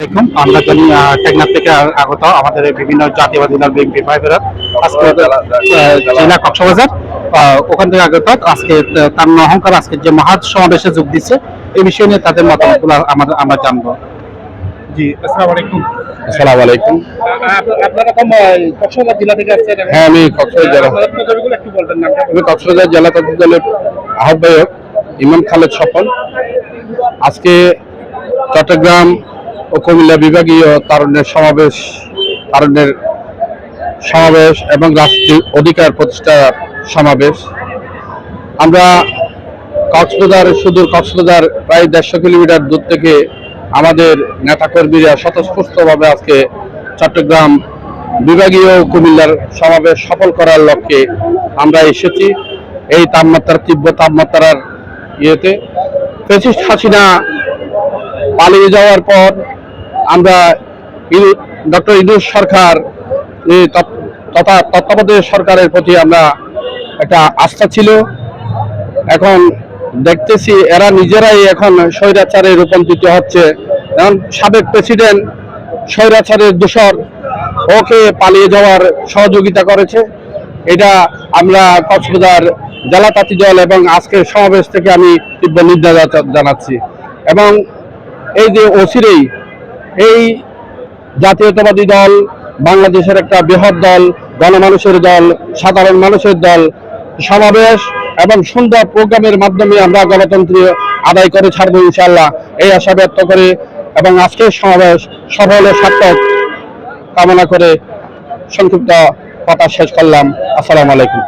আলাইকুম আমরা জানি টেকনাফ থেকে আগত আমাদের বিভিন্ন জাতীয়বাদী দল বিএনপি ভাই বোনেরা আজকে জেলা কক্সবাজার ওখান থেকে আগত। আজকে তার অহংকার আজকে যে মহৎ সমাবেশে যোগ দিচ্ছে এই বিষয় নিয়ে তাদের মতামতগুলো আমাদের আমরা জানব। জি আসসালামু আলাইকুম। আসসালামু আলাইকুম। আপনারা কক্সবাজার জেলা থেকে আসছেন? হ্ঁ আমি কক্সবাজার জেলা। একটু বলবেন নামটা আমি কক্সবাজার জেলা তন্ত্র দলের আহ্বায়ক ইমাম খালেদ সফল। আজকে চট্টগ্রাম ও কুমিল্লা বিভাগীয় তারুণ্যের সমাবেশ তারুণ্যের সমাবেশ এবং রাষ্ট্রীয় অধিকার প্রতিষ্ঠার সমাবেশ। আমরা কক্সবাজার, সুদূর কক্সবাজার প্রায় দেড়শো কিলোমিটার দূর থেকে আমাদের নেতাকর্মীরা স্বতঃস্ফূর্তভাবে আজকে চট্টগ্রাম বিভাগীয় কুমিল্লার সমাবেশ সফল করার লক্ষ্যে আমরা এসেছি। এই তাপমাত্রার তীব্র তাপমাত্রার ইয়েতে। ফেসিস্ট হাসিনা পালিয়ে যাওয়ার পর আমরা ডক্টর ইদুস সরকার তথা তত্ত্বাবধায়ক সরকারের প্রতি আমরা একটা আস্থা ছিল। এখন দেখতেছি এরা নিজেরাই এখন স্বৈরাচারে রূপান্তরিত হচ্ছে। এখন সাবেক প্রেসিডেন্ট স্বৈরাচারের দূষর ওকে পালিয়ে যাওয়ার সহযোগিতা করেছে। এটা আমরা কক্সবাজার জেলা তাঁতি দল এবং আজকের সমাবেশ থেকে আমি তীব্র নিন্দা জা- জানাচ্ছি। এবং এই যে অচিরেই এই জাতীয়তাবাদী দল, বাংলাদেশের একটা বৃহৎ দল, গণমানুষের দল, সাধারণ মানুষের দল, সমাবেশ এবং সুন্দর প্রোগ্রামের মাধ্যমে আমরা গণতন্ত্র আদায় করে ছাড়বো ইনশাল্লাহ এই আশা ব্যক্ত করে এবং আজকের সমাবেশ সফল ও সার্থক কামনা করে সংক্ষিপ্ত কথা শেষ করলাম। আসসালামু আলাইকুম।